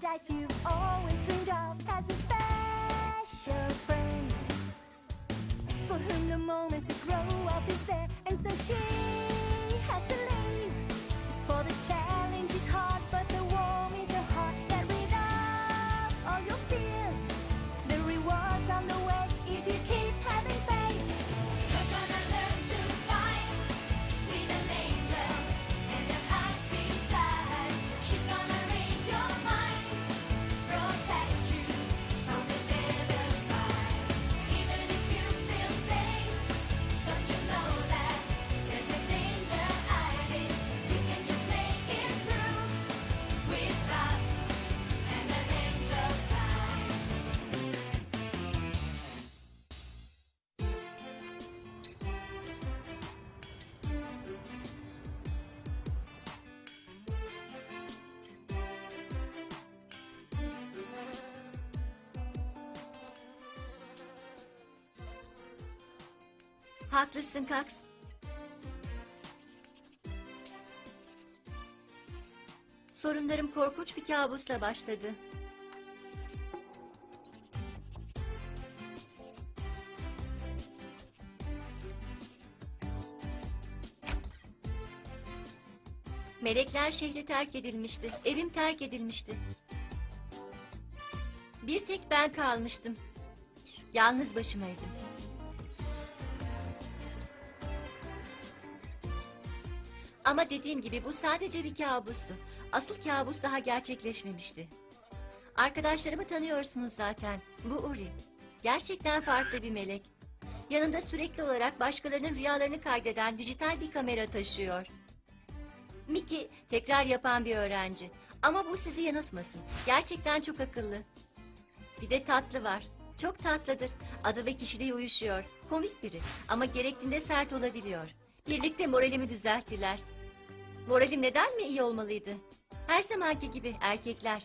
paradise you've always dreamed of has a special friend for whom the moment to grow up Haklısın Kax. Sorunlarım korkunç bir kabusla başladı. Melekler şehri terk edilmişti. Evim terk edilmişti. Bir tek ben kalmıştım. Yalnız başımaydım. Ama dediğim gibi bu sadece bir kabustu. Asıl kabus daha gerçekleşmemişti. Arkadaşlarımı tanıyorsunuz zaten. Bu Uri. Gerçekten farklı bir melek. Yanında sürekli olarak başkalarının rüyalarını kaydeden dijital bir kamera taşıyor. Mickey tekrar yapan bir öğrenci. Ama bu sizi yanıltmasın. Gerçekten çok akıllı. Bir de tatlı var. Çok tatlıdır. Adı ve kişiliği uyuşuyor. Komik biri ama gerektiğinde sert olabiliyor. Birlikte moralimi düzelttiler. Moralim neden mi iyi olmalıydı? Her zamanki gibi erkekler.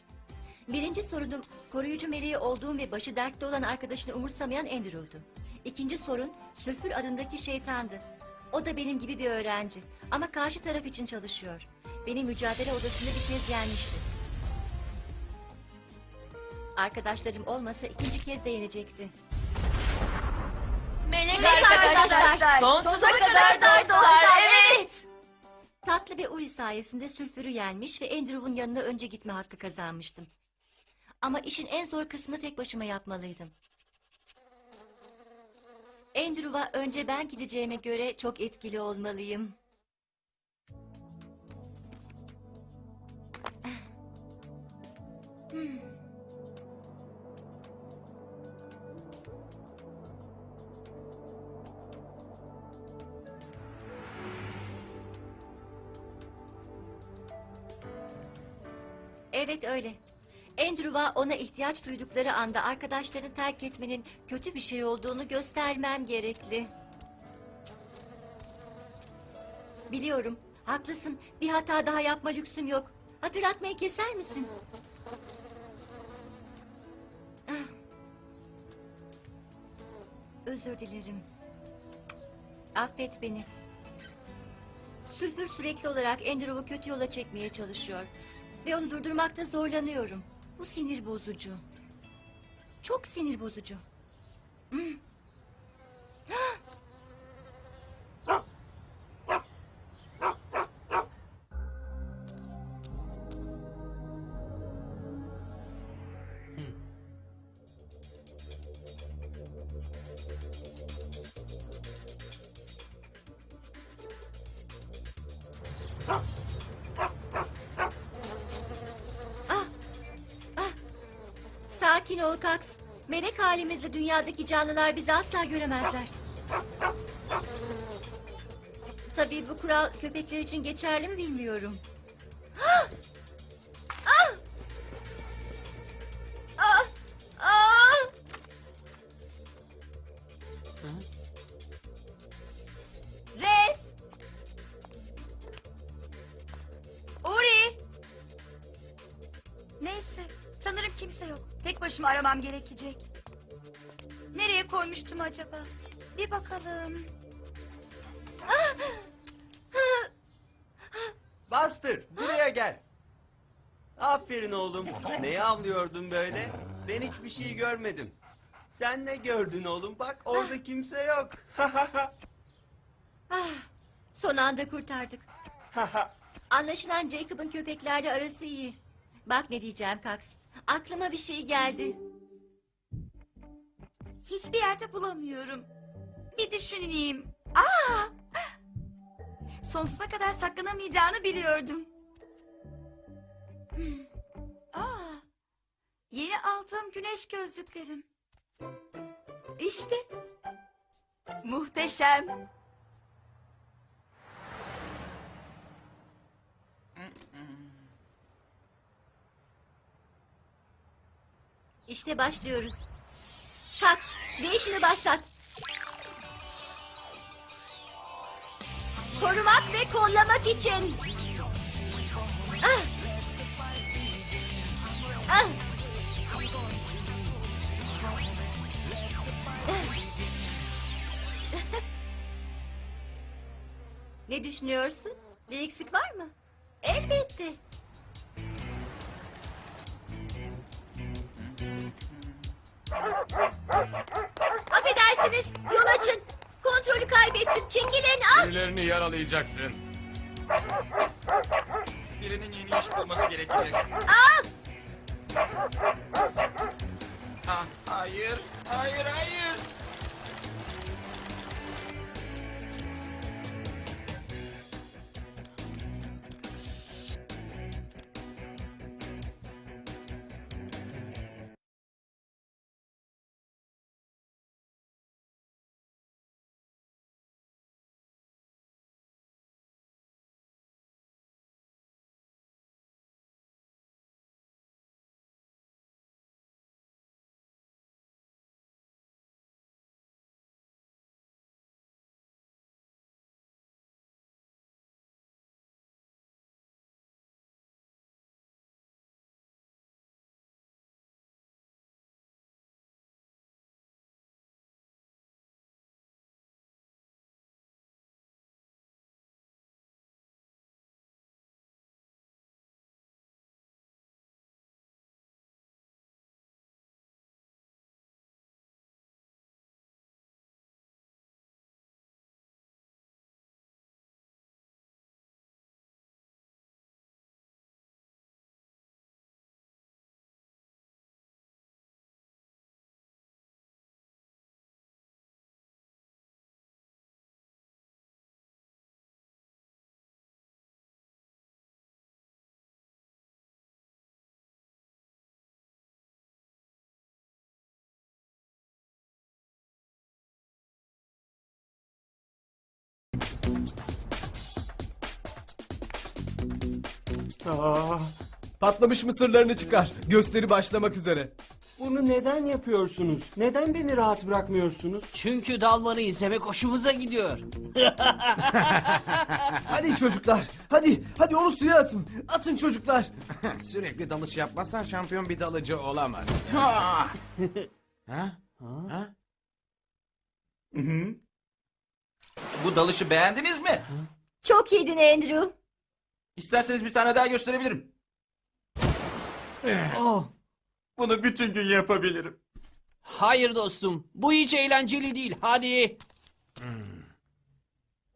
Birinci sorunum koruyucu meleği olduğum ve başı dertte olan arkadaşını umursamayan Andrew'du. İkinci sorun Sülfür adındaki şeytandı. O da benim gibi bir öğrenci ama karşı taraf için çalışıyor. Beni mücadele odasında bir kez yenmişti. Arkadaşlarım olmasa ikinci kez de yenecekti. Melek, Melek arkadaşlar, Sonsuza kadar dostlar. Evet. Tatlı ve Uri sayesinde sülfürü yenmiş ve Andrew'un yanına önce gitme hakkı kazanmıştım. Ama işin en zor kısmını tek başıma yapmalıydım. Andrew'a önce ben gideceğime göre çok etkili olmalıyım. Evet öyle. Andrew'a ona ihtiyaç duydukları anda arkadaşlarını terk etmenin kötü bir şey olduğunu göstermem gerekli. Biliyorum, haklısın. Bir hata daha yapma lüksüm yok. Hatırlatmayı keser misin? Ah. Özür dilerim. Affet beni. Sülfür sürekli olarak Andrew'u kötü yola çekmeye çalışıyor. Ve onu durdurmakta zorlanıyorum. Bu sinir bozucu. Çok sinir bozucu. Hmm. Sakin ol Kax. Melek halimizle dünyadaki canlılar bizi asla göremezler. Tabii bu kural köpekler için geçerli mi bilmiyorum. Ah! Ah! Ah! Ah! Res. Aramam gerekecek. Nereye koymuştum acaba? Bir bakalım. Buster buraya gel. Aferin oğlum. Neyi avlıyordun böyle? Ben hiçbir şey görmedim. Sen ne gördün oğlum? Bak orada kimse yok. Son anda kurtardık. Anlaşılan Jacob'ın köpeklerle arası iyi. Bak ne diyeceğim Cox. Aklıma bir şey geldi. Hiçbir yerde bulamıyorum. Bir düşüneyim. Aa! Sonsuza kadar saklanamayacağını biliyordum. Hmm. Aa! Yeni aldığım güneş gözlüklerim. İşte. Muhteşem. İşte başlıyoruz. Cox, değişimi başlat. Korumak ve kollamak için. Ah! Ah! ne düşünüyorsun? Bir eksik var mı? Elbette. Affedersiniz, yol açın. Kontrolü kaybettim. Çekilin, al. Birilerini yaralayacaksın. Birinin yeni iş bulması gerekecek. Al. Ah, hayır, hayır, hayır. Aa, patlamış mısırlarını çıkar. Gösteri başlamak üzere. Bunu neden yapıyorsunuz? Neden beni rahat bırakmıyorsunuz? Çünkü dalmanı izlemek hoşumuza gidiyor. Hadi çocuklar. Hadi. Hadi onu suya atın. Atın çocuklar. Sürekli dalış yapmazsan şampiyon bir dalıcı olamaz. Ha? Ha? Bu dalışı beğendiniz mi? Çok yedin Andrew. İsterseniz bir tane daha gösterebilirim. Oh. Bunu bütün gün yapabilirim. Hayır dostum, bu hiç eğlenceli değil. Hadi.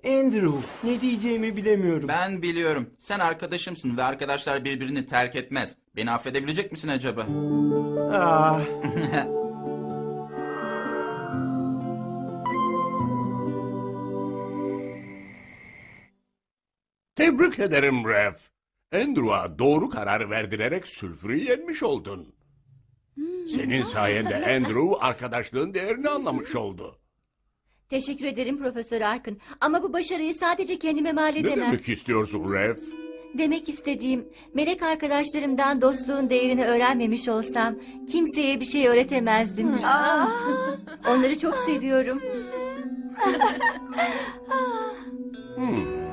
Andrew, ne diyeceğimi bilemiyorum. Ben biliyorum. Sen arkadaşımsın ve arkadaşlar birbirini terk etmez. Beni affedebilecek misin acaba? Ah, Tebrik ederim Ref. Andrew'a doğru karar verdirerek sülfürü yenmiş oldun. Senin sayende Andrew arkadaşlığın değerini anlamış oldu. Teşekkür ederim Profesör Arkın. Ama bu başarıyı sadece kendime mal Ne edemem. demek istiyorsun Ref? Demek istediğim, melek arkadaşlarımdan dostluğun değerini öğrenmemiş olsam kimseye bir şey öğretemezdim. Onları çok seviyorum. Hmm.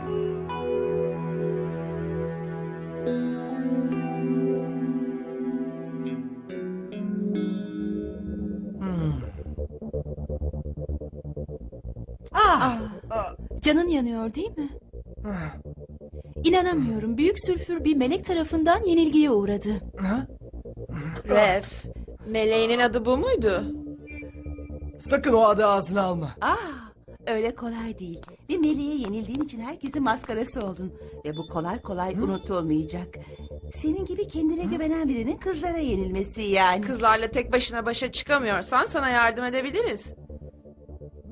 Canın yanıyor değil mi? İnanamıyorum. Büyük sülfür bir melek tarafından yenilgiye uğradı. Ref, meleğinin adı bu muydu? Sakın o adı ağzına alma. Ah, öyle kolay değil. Bir meleğe yenildiğin için herkesin maskarası oldun. Ve bu kolay kolay unutulmayacak. Senin gibi kendine güvenen birinin kızlara yenilmesi yani. Kızlarla tek başına başa çıkamıyorsan sana yardım edebiliriz.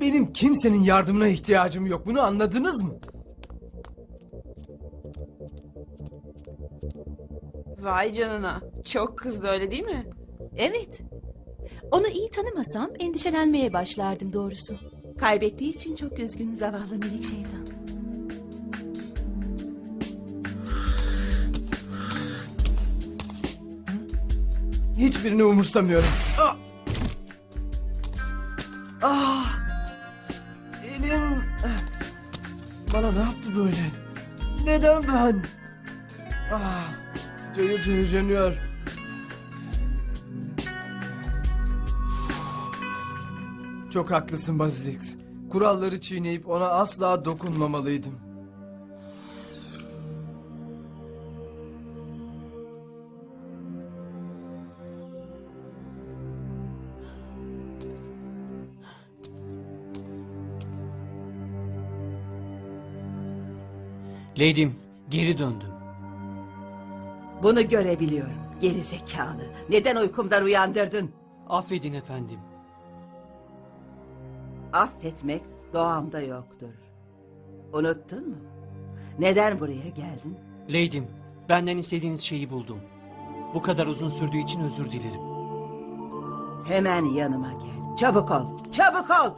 Benim kimsenin yardımına ihtiyacım yok. Bunu anladınız mı? Vay canına. Çok kızdı öyle değil mi? Evet. Onu iyi tanımasam endişelenmeye başlardım doğrusu. Kaybettiği için çok üzgün zavallı melek şeytan. Hiçbirini umursamıyorum. Ah! Ah! Ben? Ah! Cayır cayır yanıyor. Çok haklısın Bazilix. Kuralları çiğneyip ona asla dokunmamalıydım. Lady'm geri döndüm. Bunu görebiliyorum. Geri zekalı. Neden uykumdan uyandırdın? Affedin efendim. Affetmek doğamda yoktur. Unuttun mu? Neden buraya geldin? Lady'm benden istediğiniz şeyi buldum. Bu kadar uzun sürdüğü için özür dilerim. Hemen yanıma gel. Çabuk ol. Çabuk ol.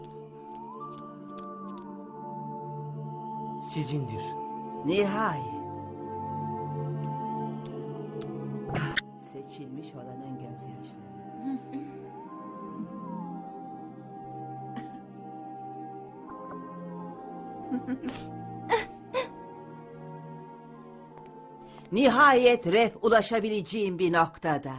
Sizindir. Nihayet. Seçilmiş olanın gözyaşları. Nihayet ref ulaşabileceğim bir noktada.